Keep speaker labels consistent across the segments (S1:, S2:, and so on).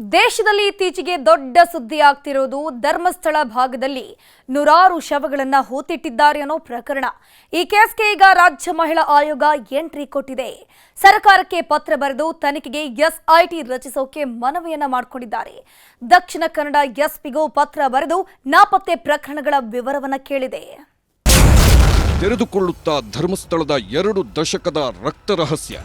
S1: ದೇಶದಲ್ಲಿ ಇತ್ತೀಚೆಗೆ ದೊಡ್ಡ ಸುದ್ದಿ ಆಗ್ತಿರೋದು ಧರ್ಮಸ್ಥಳ ಭಾಗದಲ್ಲಿ ನೂರಾರು ಶವಗಳನ್ನ ಹೂತಿಟ್ಟಿದ್ದಾರೆ ಅನ್ನೋ ಪ್ರಕರಣ. ಈ ಕೇಸ್ಗೆ ಈಗ ರಾಜ್ಯ ಮಹಿಳಾ ಆಯೋಗ ಎಂಟ್ರಿ ಕೊಟ್ಟಿದೆ. ಸರ್ಕಾರಕ್ಕೆ ಪತ್ರ ಬರೆದು ತನಿಖೆಗೆ ಎಸ್ಐಟಿ ರಚಿಸೋಕೆ ಮನವಿಯನ್ನ ಮಾಡಿಕೊಂಡಿದ್ದಾರೆ. ದಕ್ಷಿಣ ಕನ್ನಡ ಎಸ್ಪಿಗೂ ಪತ್ರ ಬರೆದು ನಾಪತ್ತೆ ಪ್ರಕರಣಗಳ ವಿವರವನ್ನ ಕೇಳಿದೆ.
S2: ತೆರೆದುಕೊಳ್ಳುತ್ತಾ ಧರ್ಮಸ್ಥಳದ ಎರಡು ದಶಕದ ರಕ್ತ ರಹಸ್ಯ.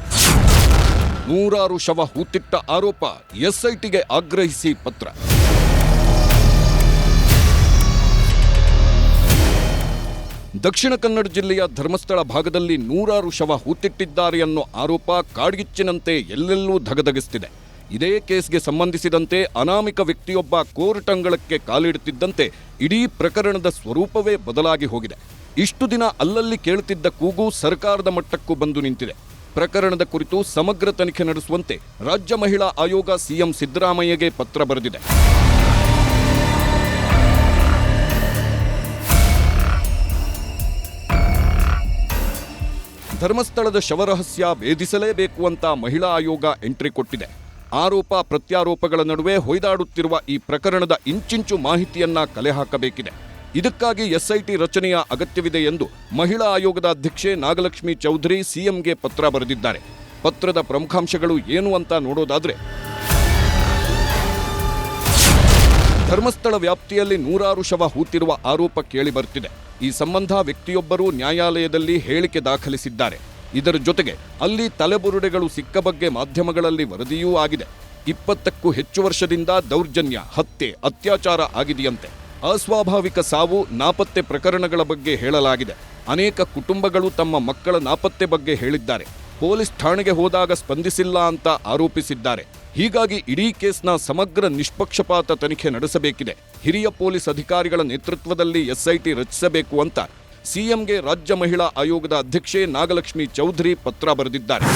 S2: ನೂರಾರು ಶವ ಹೂತಿಟ್ಟ ಆರೋಪ ಎಸ್ಐಟಿಗೆ ಆಗ್ರಹಿಸಿ ಪತ್ರ. ದಕ್ಷಿಣ ಕನ್ನಡ ಜಿಲ್ಲೆಯ ಧರ್ಮಸ್ಥಳ ಭಾಗದಲ್ಲಿ ನೂರಾರು ಶವ ಹೂತಿಟ್ಟಿದ್ದಾರೆ ಅನ್ನೋ ಆರೋಪ ಕಾಡ್ಗಿಚ್ಚಿನಂತೆ ಎಲ್ಲೆಲ್ಲೂ ಧಗಧಗಿಸ್ತಿದೆ. ಇದೇ ಕೇಸ್ಗೆ ಸಂಬಂಧಿಸಿದಂತೆ ಅನಾಮಿಕ ವ್ಯಕ್ತಿಯೊಬ್ಬ ಕೋರ್ಟ್ ಅಂಗಳಕ್ಕೆ ಕಾಲಿಡುತ್ತಿದ್ದಂತೆ ಇಡೀ ಪ್ರಕರಣದ ಸ್ವರೂಪವೇ ಬದಲಾಗಿ ಹೋಗಿದೆ. ಇಷ್ಟು ದಿನ ಅಲ್ಲಲ್ಲಿ ಕೇಳುತ್ತಿದ್ದ ಕೂಗು ಸರ್ಕಾರದ ಮಟ್ಟಕ್ಕೂ ಬಂದು ನಿಂತಿದೆ. ಪ್ರಕರಣದ ಕುರಿತು ಸಮಗ್ರ ತನಿಖೆ ನಡೆಸುವಂತೆ ರಾಜ್ಯ ಮಹಿಳಾ ಆಯೋಗ ಸಿಎಂ ಸಿದ್ದರಾಮಯ್ಯಗೆ ಪತ್ರ ಬರೆದಿದೆ. ಧರ್ಮಸ್ಥಳದ ಶವರಹಸ್ಯ ಭೇದಿಸಲೇಬೇಕು ಅಂತ ಮಹಿಳಾ ಆಯೋಗ ಎಂಟ್ರಿ ಕೊಟ್ಟಿದೆ. ಆರೋಪ ಪ್ರತ್ಯಾರೋಪಗಳ ನಡುವೆ ಹೊಯ್ದಾಡುತ್ತಿರುವ ಈ ಪ್ರಕರಣದ ಇಂಚಿಂಚು ಮಾಹಿತಿಯನ್ನ ಕಲೆ ಹಾಕಬೇಕಿದೆ. ಇದಕ್ಕಾಗಿ ಎಸ್ಐಟಿ ರಚನೆಯ ಅಗತ್ಯವಿದೆ ಎಂದು ಮಹಿಳಾ ಆಯೋಗದ ಅಧ್ಯಕ್ಷೆ ನಾಗಲಕ್ಷ್ಮಿ ಚೌಧರಿ ಸಿಎಂಗೆ ಪತ್ರ ಬರೆದಿದ್ದಾರೆ. ಪತ್ರದ ಪ್ರಮುಖಾಂಶಗಳು ಏನು ಅಂತ ನೋಡೋದಾದ್ರೆ, ಧರ್ಮಸ್ಥಳ ವ್ಯಾಪ್ತಿಯಲ್ಲಿ ನೂರಾರು ಶವ ಹೂತಿರುವ ಆರೋಪ ಕೇಳಿ ಬರ್ತಿದೆ. ಈ ಸಂಬಂಧ ವ್ಯಕ್ತಿಯೊಬ್ಬರು ನ್ಯಾಯಾಲಯದಲ್ಲಿ ಹೇಳಿಕೆ ದಾಖಲಿಸಿದ್ದಾರೆ. ಇದರ ಜೊತೆಗೆ ಅಲ್ಲಿ ತಲೆಬುರುಡೆಗಳು ಸಿಕ್ಕ ಬಗ್ಗೆ ಮಾಧ್ಯಮಗಳಲ್ಲಿ ವರದಿಯೂ ಆಗಿದೆ. ಇಪ್ಪತ್ತಕ್ಕೂ ಹೆಚ್ಚು ವರ್ಷದಿಂದ ದೌರ್ಜನ್ಯ, ಹತ್ಯೆ, ಅತ್ಯಾಚಾರ ಆಗಿದೆಯಂತೆ. ಅಸ್ವಾಭಾವಿಕ ಸಾವು ನಾಪತ್ತೆ ಪ್ರಕರಣಗಳ ಬಗ್ಗೆ ಹೇಳಲಾಗಿದೆ. ಅನೇಕ ಕುಟುಂಬಗಳು ತಮ್ಮ ಮಕ್ಕಳ ನಾಪತ್ತೆ ಬಗ್ಗೆ ಹೇಳಿದ್ದಾರೆ. ಪೊಲೀಸ್ ಠಾಣೆಗೆ ಹೋದಾಗ ಸ್ಪಂದಿಸಿಲ್ಲ ಅಂತ ಆರೋಪಿಸಿದ್ದಾರೆ. ಹೀಗಾಗಿ ಇಡೀ ಕೇಸ್ನ ಸಮಗ್ರ ನಿಷ್ಪಕ್ಷಪಾತ ತನಿಖೆ ನಡೆಸಬೇಕಿದೆ. ಹಿರಿಯ ಪೊಲೀಸ್ ಅಧಿಕಾರಿಗಳ ನೇತೃತ್ವದಲ್ಲಿ ಎಸ್ಐಟಿ ರಚಿಸಬೇಕು ಅಂತ ಸಿಎಂಗೆ ರಾಜ್ಯ ಮಹಿಳಾ ಆಯೋಗದ ಅಧ್ಯಕ್ಷೆ ನಾಗಲಕ್ಷ್ಮಿ ಚೌಧರಿ ಪತ್ರ ಬರೆದಿದ್ದಾರೆ.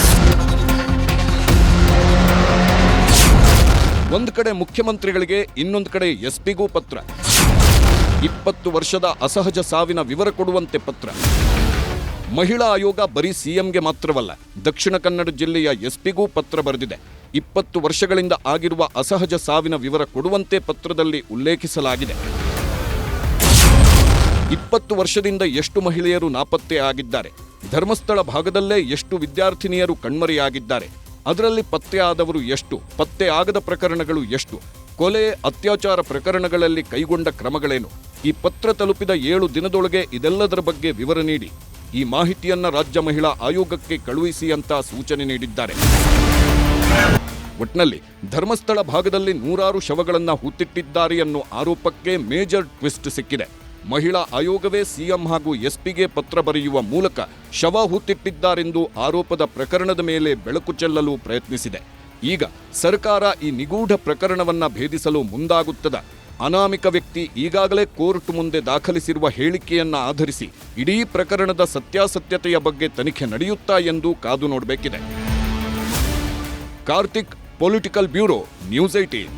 S2: ಒಂದು ಕಡೆ ಮುಖ್ಯಮಂತ್ರಿಗಳಿಗೆ ಇನ್ನೊಂದು ಕಡೆ ಎಸ್ಪಿಗೂ ಪತ್ರ. ಇಪ್ಪತ್ತು ವರ್ಷದ ಅಸಹಜ ಸಾವಿನ ವಿವರ ಕೊಡುವಂತೆ ಪತ್ರ. ಮಹಿಳಾ ಆಯೋಗ ಬರೀ ಸಿಎಂಗೆ ಮಾತ್ರವಲ್ಲ, ದಕ್ಷಿಣ ಕನ್ನಡ ಜಿಲ್ಲೆಯ ಎಸ್ಪಿಗೂ ಪತ್ರ ಬರೆದಿದೆ. ಇಪ್ಪತ್ತು ವರ್ಷಗಳಿಂದ ಆಗಿರುವ ಅಸಹಜ ಸಾವಿನ ವಿವರ ಕೊಡುವಂತೆ ಪತ್ರದಲ್ಲಿ ಉಲ್ಲೇಖಿಸಲಾಗಿದೆ. ಇಪ್ಪತ್ತು ವರ್ಷದಿಂದ ಎಷ್ಟು ಮಹಿಳೆಯರು ನಾಪತ್ತೆ ಆಗಿದ್ದಾರೆ, ಧರ್ಮಸ್ಥಳ ಭಾಗದಲ್ಲೇ ಎಷ್ಟು ವಿದ್ಯಾರ್ಥಿನಿಯರು ಕಣ್ಮರೆಯಾಗಿದ್ದಾರೆ, ಅದರಲ್ಲಿ ಪತ್ತೆ ಆದವರು ಎಷ್ಟು, ಪತ್ತೆ ಆಗದ ಪ್ರಕರಣಗಳು ಎಷ್ಟು, ಕೊಲೆ, ಅತ್ಯಾಚಾರ ಪ್ರಕರಣಗಳಲ್ಲಿ ಕೈಗೊಂಡ ಕ್ರಮಗಳೇನು ಈ ಪತ್ರ ತಲುಪಿದ ಏಳು ದಿನದೊಳಗೆ ಇದೆಲ್ಲದರ ಬಗ್ಗೆ ವಿವರ ನೀಡಿ. ಈ ಮಾಹಿತಿಯನ್ನ ರಾಜ್ಯ ಮಹಿಳಾ ಆಯೋಗಕ್ಕೆ ಕಳುಹಿಸಿ ಅಂತ ಸೂಚನೆ ನೀಡಿದ್ದಾರೆ. ಒಟ್ನಲ್ಲಿ ಧರ್ಮಸ್ಥಳ ಭಾಗದಲ್ಲಿ ನೂರಾರು ಶವಗಳನ್ನು ಹುತ್ತಿಟ್ಟಿದ್ದಾರೆ ಅನ್ನೋ ಆರೋಪಕ್ಕೆ ಮೇಜರ್ ಟ್ವಿಸ್ಟ್ ಸಿಕ್ಕಿದೆ. ಮಹಿಳಾ ಆಯೋಗವೇ ಸಿಎಂ ಹಾಗೂ ಎಸ್ಪಿಗೆ ಪತ್ರ ಬರೆಯುವ ಮೂಲಕ ಶವ ಹುತ್ತಿಟ್ಟಿದ್ದಾರೆಂದು ಆರೋಪದ ಪ್ರಕರಣದ ಮೇಲೆ ಬೆಳಕು ಚೆಲ್ಲಲು ಪ್ರಯತ್ನಿಸಿದೆ. ಈಗ ಸರ್ಕಾರ ಈ ನಿಗೂಢ ಪ್ರಕರಣವನ್ನು ಭೇದಿಸಲು ಮುಂದಾಗುತ್ತದ. ಅನಾಮಿಕ ವ್ಯಕ್ತಿ ಈಗಾಗಲೇ ಕೋರ್ಟ್ ಮುಂದೆ ದಾಖಲಿಸಿರುವ ಹೇಳಿಕೆಯನ್ನ ಆಧರಿಸಿ ಇಡೀ ಪ್ರಕರಣದ ಸತ್ಯಾಸತ್ಯತೆಯ ಬಗ್ಗೆ ತನಿಖೆ ನಡೆಯುತ್ತಾ ಎಂದು ಕಾದು ನೋಡಬೇಕಿದೆ. Karthik, political bureau, news eighteen